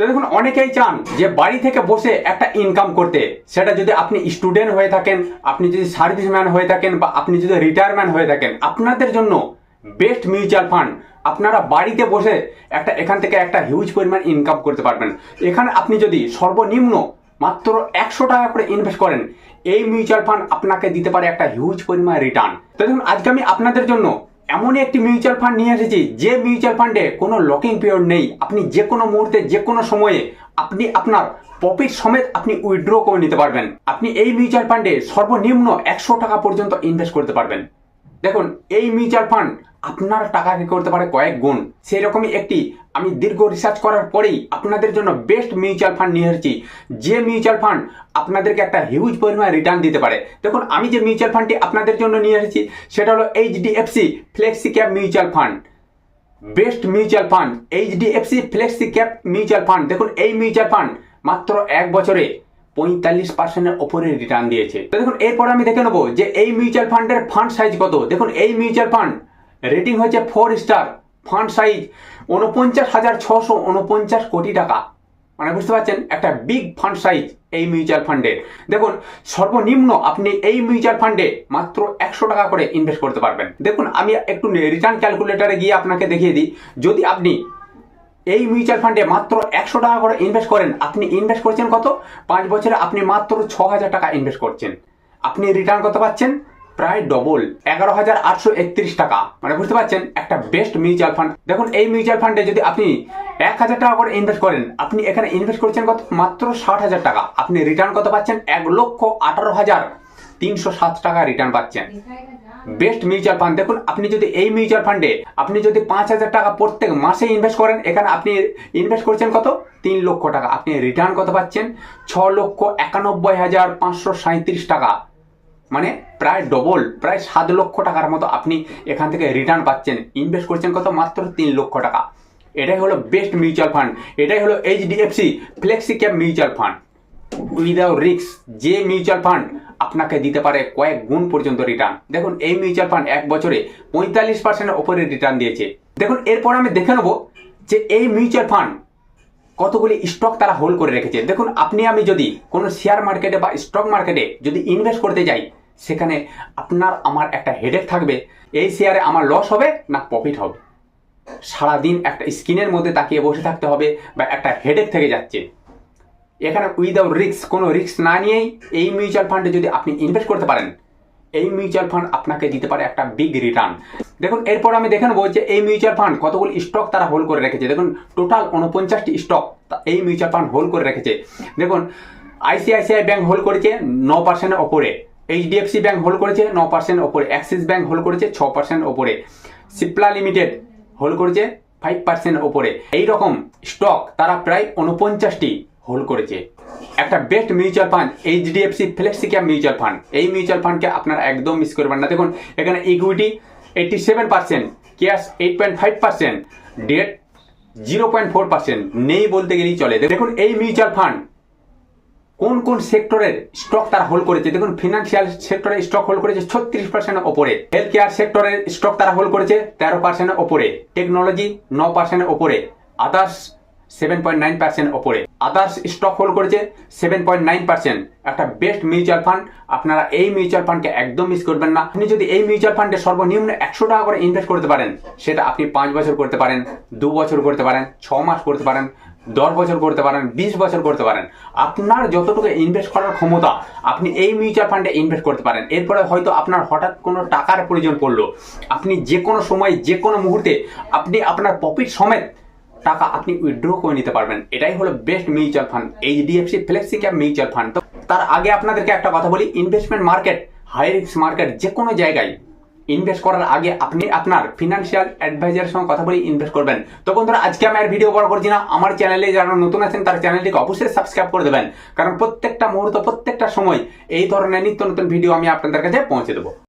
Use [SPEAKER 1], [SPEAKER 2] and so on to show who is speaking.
[SPEAKER 1] তো দেখুন, অনেকেই চান যে বাড়ি থেকে বসে একটা ইনকাম করতে। সেটা যদি আপনি স্টুডেন্ট হয়ে থাকেন, আপনি যদি সার্ভিসম্যান হয়ে থাকেন বা আপনি যদি রিটায়ারম্যান হয়ে থাকেন, আপনাদের জন্য বেস্ট মিউচুয়াল ফান্ড আপনারা বাড়িতে বসে একটা, এখান থেকে একটা হিউজ পরিমাণ ইনকাম করতে পারবেন। এখানে আপনি যদি সর্বনিম্ন মাত্র একশো টাকা করে ইনভেস্ট করেন, এই মিউচুয়াল ফান্ড আপনাকে দিতে পারে একটা হিউজ পরিমাণ রিটার্ন তো দেখুন, আজকে আমি আপনাদের জন্য এমনই একটি মিউচুয়াল ফান্ড নিয়ে এসেছি, যে মিউচুয়াল ফান্ডে কোনো লকিং পিরিয়ড নেই। আপনি যে কোনো মুহূর্তে, যে কোনো সময়ে আপনি আপনার প্রফিট সমেত আপনি উইথড্র করে নিতে পারবেন। আপনি এই মিউচুয়াল ফান্ডে সর্বনিম্ন একশো টাকা পর্যন্ত ইনভেস্ট করতে পারবেন। দেখুন, এই মিউচুয়াল ফান্ড আপনার টাকাকে করতে পারে কয়েক গুণ? সেই রকমই একটি। আমি দীর্ঘ রিসার্চ করার পরেই আপনাদের জন্য বেস্ট মিউচুয়াল ফান্ড নিয়ে এসেছি। যে মিউচুয়াল ফান্ড আপনাদেরকে একটা হিউজ পরিমাণ রিটার্ন দিতে পারে। দেখুন, আমি যে মিউচুয়াল ফান্ডটি আপনাদের জন্য নিয়ে এসেছি, সেটা হলো HDFC flexi cap mutual fund best mutual fund HDFC flexi cap mutual fund দেখুন, এই মিউচুয়াল ফান্ড মাত্র এক বছরে পঁয়তাল্লিশ পার্সেন্টের ওপরে রিটার্ন দিয়েছে। তো দেখুন, এরপর আমি দেখে নেব যে এই মিউচুয়াল ফান্ডের ফান্ড সাইজ কত। দেখুন, এই মিউচুয়াল ফান্ড রেটিং হচ্ছে ফোর স্টার ফান্ড সাইজ উনপঞ্চাশ হাজার ছশো উনপঞ্চাশ কোটি টাকা। মানে বুঝতে পারছেন? একটা বিগ ফান্ড সাইজ এই মিউচুয়াল ফান্ডের দেখুন, সর্বনিম্ন আপনি এই মিউচুয়াল ফান্ডে মাত্র একশো টাকা করে ইনভেস্ট করতে পারবেন। দেখুন, আমি একটু রিটার্ন ক্যালকুলেটারে গিয়ে আপনাকে দেখিয়ে দিই। যদি আপনি এই মিউচুয়াল ফান্ডে মাত্র একশো টাকা করে ইনভেস্ট করেন। আপনি ইনভেস্ট করছেন কত? পাঁচ বছরে আপনি মাত্র ছ হাজার টাকা ইনভেস্ট করছেন। আপনি রিটার্ন কত পাচ্ছেন প্রায় ডবল এগারো হাজার আটশো একত্রিশ টাকা। মানে বুঝতে পারছেন? একটা বেস্ট মিউচুয়াল ফান্ড দেখুন, এই মিউচুয়াল ফান্ডে যদি আপনি এক হাজার টাকা করে ইনভেস্ট করেন, আপনি এখানে ইনভেস্ট করছেন কত? মাত্র ষাট হাজার টাকা। আপনি রিটার্ন কত পাচ্ছেন এক লক্ষ আঠারো হাজার তিনশো সাত টাকা রিটার্ন পাচ্ছেন। বেস্ট মিউচুয়াল ফান্ড দেখুন, আপনি যদি এই মিউচুয়াল ফান্ডে আপনি যদি পাঁচ হাজার টাকা প্রত্যেক মাসে ইনভেস্ট করেন, এখানে আপনি ইনভেস্ট করছেন কত? তিন লক্ষ টাকা। আপনি রিটার্ন কত পাচ্ছেন? ছ লক্ষ একানব্বই হাজার পাঁচশো সাঁত্রিশ টাকা। মানে প্রায় ডবল প্রায় সাত লক্ষ টাকার মতো আপনি এখান থেকে রিটার্ন পাচ্ছেন। ইনভেস্ট করছেন কত? মাত্র তিন লক্ষ টাকা। এটাই হলো বেস্ট মিউচুয়াল ফান্ড এটাই হলো HDFC flexi cap mutual fund without risk যে মিউচুয়াল ফান্ড আপনাকে দিতে পারে কয়েক গুণ পর্যন্ত রিটার্ন দেখুন, এই মিউচুয়াল ফান্ড এক বছরে পঁয়তাল্লিশ পার্সেন্টের ওপরে রিটার্ন দিয়েছে। দেখুন, এরপর আমি দেখে নেব যে এই মিউচুয়াল ফান্ড কতগুলি স্টক তারা হোল্ড করে রেখেছে। দেখুন, আপনি, আমি যদি কোনো শেয়ার মার্কেটে বা স্টক মার্কেটে যদি ইনভেস্ট করতে যাই, সেখানে আপনার, আমার একটা হেডেক থাকবে। এই শেয়ারে আমার লস হবে না প্রফিট হবে? সারাদিন একটা স্ক্রিনের মধ্যে তাকিয়ে বসে থাকতে হবে বা একটা হেডেক থেকে যাচ্ছে। এখানে উইদাউট রিস্ক কোনো রিস্ক না নিয়েই এই মিউচুয়াল ফান্ডে যদি আপনি ইনভেস্ট করতে পারেন, এই মিউচুয়াল ফান্ড আপনাকে দিতে পারে একটা বিগ রিটার্ন দেখুন, এরপর আমি দেখে নেব যে এই মিউচুয়াল ফান্ড কতগুলি স্টক তারা হোল্ড করে রেখেছে। দেখুন টোটাল উনপঞ্চাশটি স্টক এই মিউচুয়াল ফান্ড হোল্ড করে রেখেছে। দেখুন আইসিআইসিআই ব্যাংক হোল্ড করেছে ন পার্সেন্টের ওপরে। এইচডিএফসি ব্যাংক হোল্ড করেছে ন পার্সেন্ট ওপরে। অ্যাক্সিস ব্যাংক হোল্ড করেছে ছ পার্সেন্ট ওপরে। সিপ্লা লিমিটেড হোল্ড করেছে ফাইভ পার্সেন্ট ওপরে। এইরকম স্টক তারা প্রায় উনপঞ্চাশটি হোল্ড করেছে। একটা best mutual fund HDFC flexi cap mutual fund এই মিউচুয়াল ফান্ডকে আপনারা একদম মিস করবেন না। দেখুন, এখানে equity eighty seven percent cash eight point five percent debt zero point four percent নেই বলতে গেলেই চলে। দেখুন, এই মিউচুয়াল ফান্ড কোন কোন সেক্টরের স্টক তারা হোল্ড করেছে? দেখুন ফিনান্সিয়াল সেক্টরের স্টক হোল্ড করেছে ছত্রিশ পার্সেন্টের ওপরে। হেলথ কেয়ার সেক্টরের স্টক তারা হোল্ড করেছে তেরো পার্সেন্টের ওপরে। টেকনোলজি ন পার্সেন্টের ওপরে। Others seven point nine percent ওপরে। আদার্স স্টক হোল্ড করেছে সেভেন পয়েন্ট নাইন পার্সেন্ট একটা বেস্ট মিউচুয়াল ফান্ড আপনারা এই মিউচুয়াল ফান্ডকে একদম মিস করবেন না। আপনি যদি এই মিউচুয়াল ফান্ডে সর্বনিম্ন একশো টাকা করে ইনভেস্ট করতে পারেন, সেটা আপনি পাঁচ বছর করতে পারেন, দু বছর করতে পারেন, ছ মাস করতে পারেন, দশ বছর করতে পারেন, বিশ বছর করতে পারেন। আপনার যতটুকু ইনভেস্ট করার ক্ষমতা, আপনি এই মিউচুয়াল ফান্ডে ইনভেস্ট করতে পারেন। এরপরে হয়তো আপনার হঠাৎ কোনো টাকার প্রয়োজন পড়ল। আপনি যে কোনো সময় যে কোনো মুহূর্তে আপনি আপনার প্রফিট সমেত টাকা আপনি উইথড্র করে নিতে পারবেন। এটাই হলো best mutual fund HDFC flexi cap mutual fund তো তার আগে আপনাদেরকে একটা কথা বলি investment market high risk market যে কোনো জায়গায় ইনভেস্ট করার আগে আপনি আপনার ফিনান্সিয়াল অ্যাডভাইজারের সঙ্গে কথা বলে ইনভেস্ট করবেন। তো বন্ধুরা, আজকে আমি আর ভিডিও বড় করছি না। আমার চ্যানেলে যারা নতুন আছেন, তার চ্যানেলটিকে অবশ্যই সাবস্ক্রাইব করে দেবেন। কারণ প্রত্যেকটা মুহূর্ত, প্রত্যেকটা সময় এই ধরনের নিত্য নতুন ভিডিও আমি আপনাদের কাছে পৌঁছে দেবো।